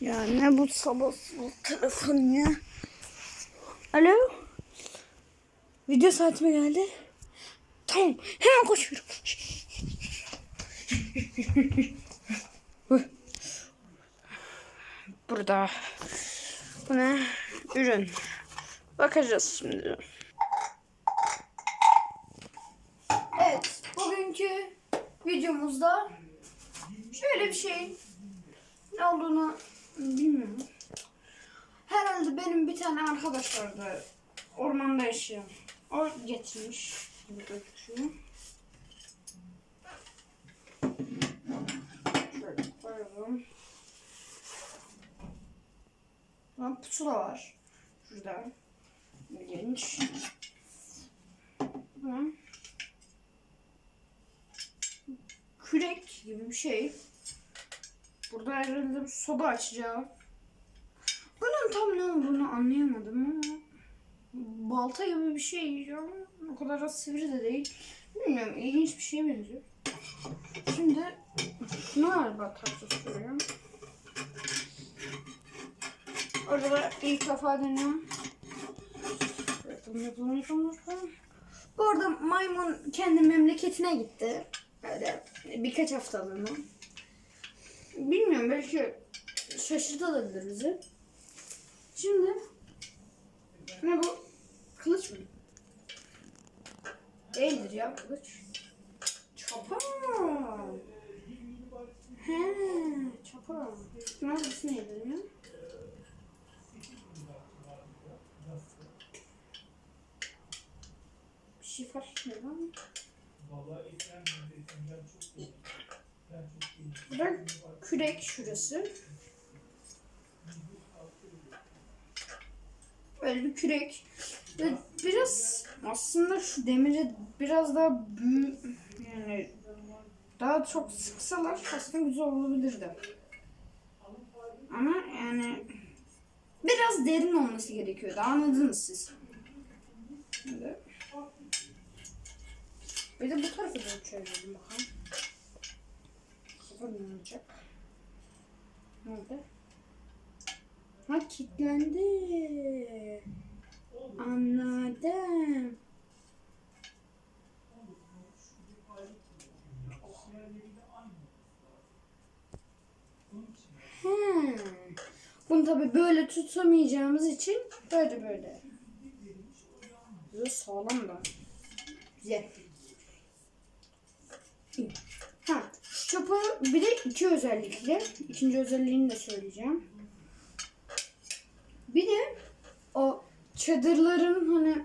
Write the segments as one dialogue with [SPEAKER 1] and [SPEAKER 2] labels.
[SPEAKER 1] Ya ne bu sabah sabah telefon ya. Alo. Video saatime geldi. Tamam hemen koşuyorum. Burada. Bu ne? Ürün. Bakacağız şimdi. Evet, bugünkü videomuzda şöyle bir şey ne olduğunu bilmiyorum. Herhalde benim bir tane arkadaş vardı. Ormanda yaşayan. O getirmiş. Gibi gözüküyor. Şöyle koyalım. Lan pusula var. Şurada. İlginç. Kürek gibi bir şey. Burada herhalde bir soda açacağım. Bunun tam ne olduğunu anlayamadım ama balta gibi bir şey ama o kadar da sivri de değil. Bilmiyorum ilginç bir şeye benziyor. Şimdi ne var batarsa soruyorum. Orada da ilk defa deniyorum. Bu arada maymun kendi memleketine gitti. Böyle birkaç haftalığına. Bilmiyorum belki şaşırtabilir bizi. Şimdi ne bu? Kılıç mı? Değildir ya kılıç. Çapa. He, çapa. Nasıl neydi ya? Bir şey fark etmiyor ama. Burada kürek şurası. Böyle bir kürek. Ve biraz aslında şu demiri biraz daha büyük yani daha çok sıksalar aslında güzel olabilirdi. Ama yani biraz derin olması gerekiyordu. Anladınız siz. Bir de bu tarafa doğru çevirelim bakalım. Bakalım ne olacak. Nerede? Ha kilitlendi. Anladım. He. Bunu tabi böyle tutamayacağımız için böyle böyle. Böyle sağlam da. Güzel. Ha, çapa bir de iki özellikle. İkinci özelliğini de söyleyeceğim. Bir de o çadırların hani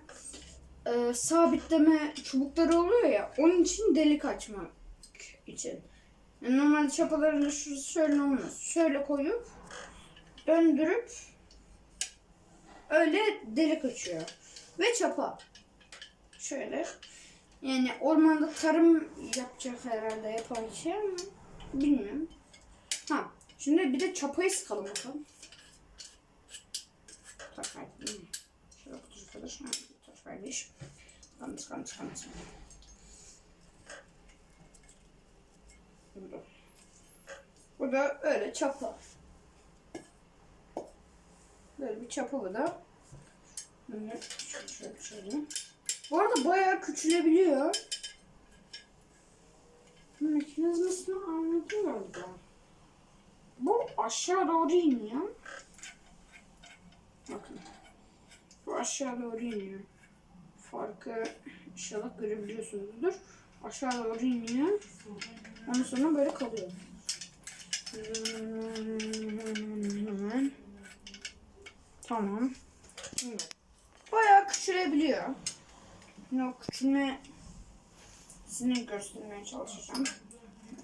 [SPEAKER 1] e, sabitleme çubukları oluyor ya onun için delik açmak için. Yani normalde çapaların şurası şöyle olmaz. Şöyle koyup döndürüp öyle delik açıyor. Ve çapa. Şöyle. Yani ormanda tarım yapacak herhalde yapan şey ama bilmiyorum. Ha, şimdi bir de çapayı sıkalım bakalım. Mi? Şöyle kutucu kadar. Ha, takaymış. Kanıt, kanıt, kanıt. Burada. Bu da öyle çapa. Böyle bir çapa bu da. Şöyle şöyle şöyle. Bu arada bayağı küçülebiliyor. Mekanizmasını anladım orada. Bu aşağı doğru iniyor. Bakın. Bu aşağı doğru iniyor. Farkı inşallah görebiliyorsunuzdur. Aşağı doğru iniyor. Ondan sonra böyle kalıyor. Tamam. Bayağı küçülebiliyor. Şimdi o küçülme göstermeye çalışacağım.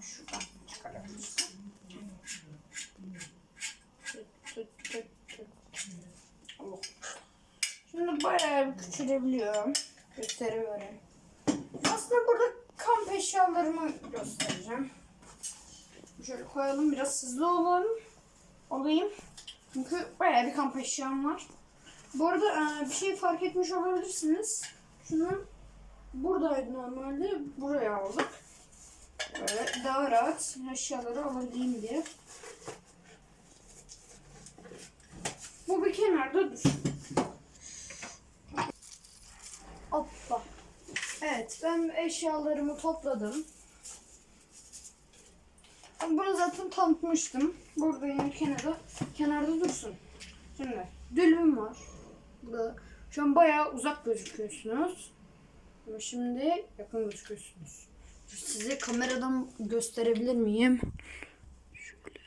[SPEAKER 1] Şuradan çıkarabilirsem. Şimdi bayağı bir küçülebiliyor. Gösteriyorum. Aslında burada kamp eşyalarımı göstereceğim. Şöyle koyalım biraz hızlı olalım. Olayım. Çünkü bayağı bir kamp eşyam var. Bu arada bir şey fark etmiş olabilirsiniz. Şunu buradaydı normalde. Buraya aldık. Böyle daha rahat eşyaları alabileyim diye. Bu bir kenarda dursun. Hoppa. Evet ben eşyalarımı topladım. Bunu zaten tanıtmıştım. Burada yine kenarda, kenarda dursun. Şimdi dülüm var. Burada şu an bayağı uzak gözüküyorsunuz. Ama şimdi yakın gözüküyorsunuz. Size kameradan gösterebilir miyim? Şöyle.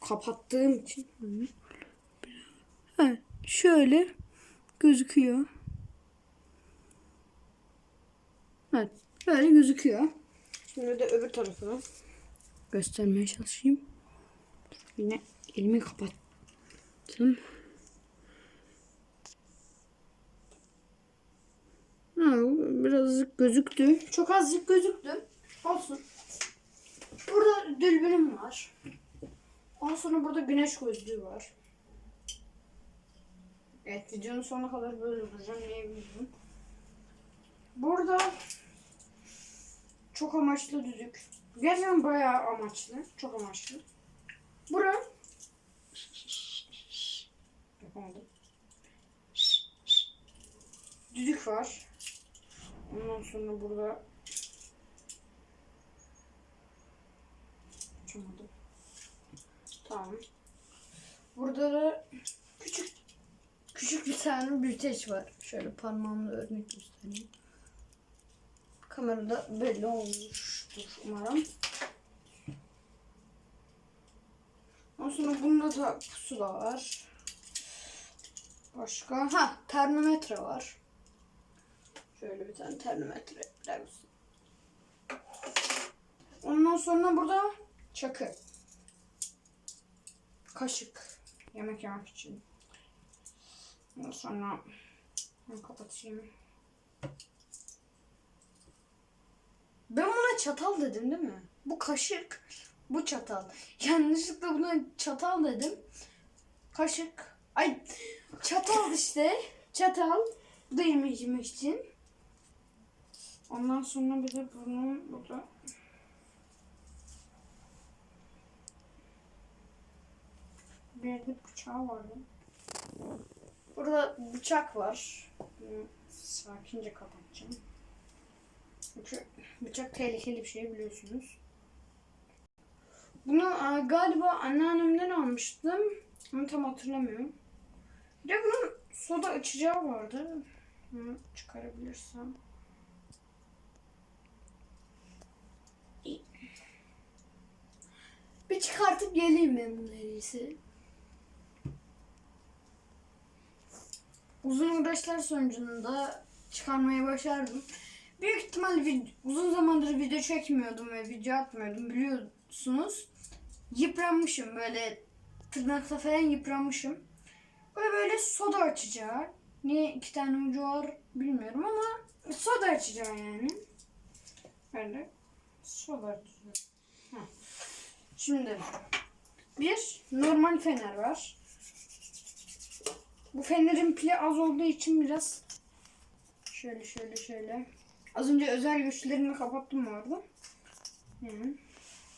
[SPEAKER 1] Kapattığım için. Evet, şöyle gözüküyor. Evet, böyle gözüküyor. Şimdi de öbür tarafını göstermeye çalışayım. Yine elimi kapattım. Ha, birazcık gözüktü. Çok azıcık gözüktü. Olsun. Burada dürbünüm var. Ondan sonra burada güneş gözlüğü var. Evet videonun sonuna kadar böyle duracağım. Niye bilmiyorum. Burada çok amaçlı düdük. Gerçekten bayağı amaçlı. Çok amaçlı. Bura yapamadım. Düdük var. Ondan sonra burada açamadım. Tamam. Burada da küçük küçük bir tane büyüteç var. Şöyle parmağımla örnek göstereyim. Kamerada belli olmuştur umarım. Ondan sonra bunda da pusula var. Başka? Ha termometre var. Şöyle bir tane termometre misin? Ondan sonra burada çakı. Kaşık. Yemek yemek için. Ondan sonra kapatayım. Ben buna çatal dedim değil mi? Bu kaşık, bu çatal. Yanlışlıkla buna çatal dedim. Kaşık. Ay çatal işte. Çatal. Bu da yemek yemek için. Ondan sonra bir de bunun burada bir yerde bıçağı vardı. Burada bıçak var. Sakince kapatacağım. Çünkü bıçak tehlikeli bir şey biliyorsunuz. Bunu e, galiba anneannemden almıştım. Ama tam hatırlamıyorum. Bir de bunun soda açacağı vardı. Bunu çıkarabilirsem. Bir çıkartıp geleyim ben bunu en. Uzun uğraşlar sonucunda çıkarmayı başardım. Büyük ihtimalle vid- uzun zamandır video çekmiyordum ve video atmıyordum biliyorsunuz. Yıpranmışım böyle tırnakla falan yıpranmışım. Böyle böyle soda açacağı. Niye iki tane ucu var bilmiyorum ama soda açacağı yani. Böyle soda açacağı. Heh. Şimdi bir normal fener var. Bu fenerin pili az olduğu için biraz şöyle şöyle şöyle. Az önce özel güçlerini kapattım arada. Yani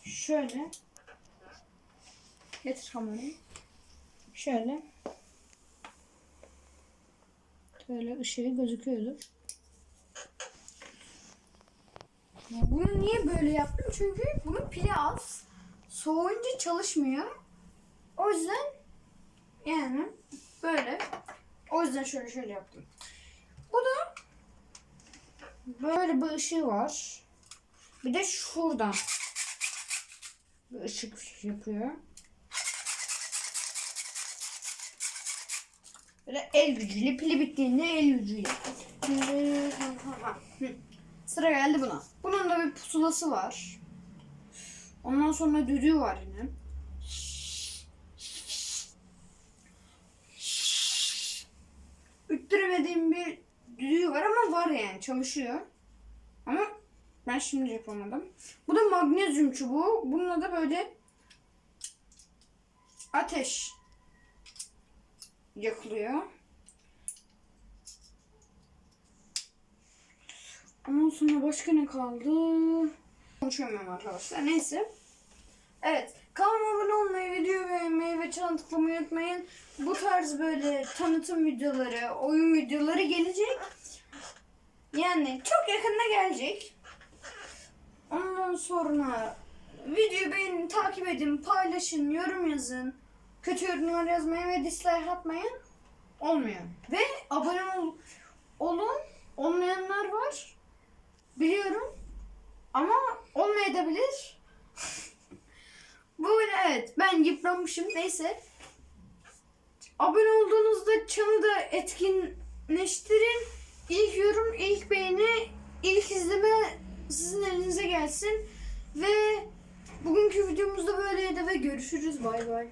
[SPEAKER 1] şöyle getir kamerayı. Şöyle Böyle ışığı gözüküyordur. Bunu niye böyle yaptım? Çünkü bunun pili az. Soğuyunca çalışmıyor. O yüzden yani böyle. O yüzden şöyle şöyle yaptım. Bu da böyle bir ışığı var. Bir de şuradan bir ışık yapıyor. Böyle el gücüyle pili bittiğinde el gücüyle. Sıra geldi buna. Bunun da bir pusulası var. Ondan sonra düdüğü var yine. Üttüremediğim bir düdüğü var ama var yani çalışıyor. Ama ben şimdi yapamadım. Bu da magnezyum çubuğu. Bununla da böyle ateş yakılıyor. Ondan sonra başka ne kaldı? Konuşamıyorum arkadaşlar. Neyse. Evet. Kanalıma abone olmayı, video beğenmeyi ve çan tıklamayı unutmayın. Bu tarz böyle tanıtım videoları, oyun videoları gelecek. Yani çok yakında gelecek. Ondan sonra videoyu beğenin, takip edin, paylaşın, yorum yazın. Kötü yorumlar yazmayın ve dislike atmayın. Olmuyor. Ve abone ol, olun. Olmayanlar var. Biliyorum. Ama olmayabilir. Bugün evet ben yıpranmışım. Neyse. Abone olduğunuzda çanı da etkinleştirin. İlk yorum, ilk beğeni, ilk izleme sizin elinize gelsin. Ve bugünkü videomuz da böyleydi ve görüşürüz. Bay bay.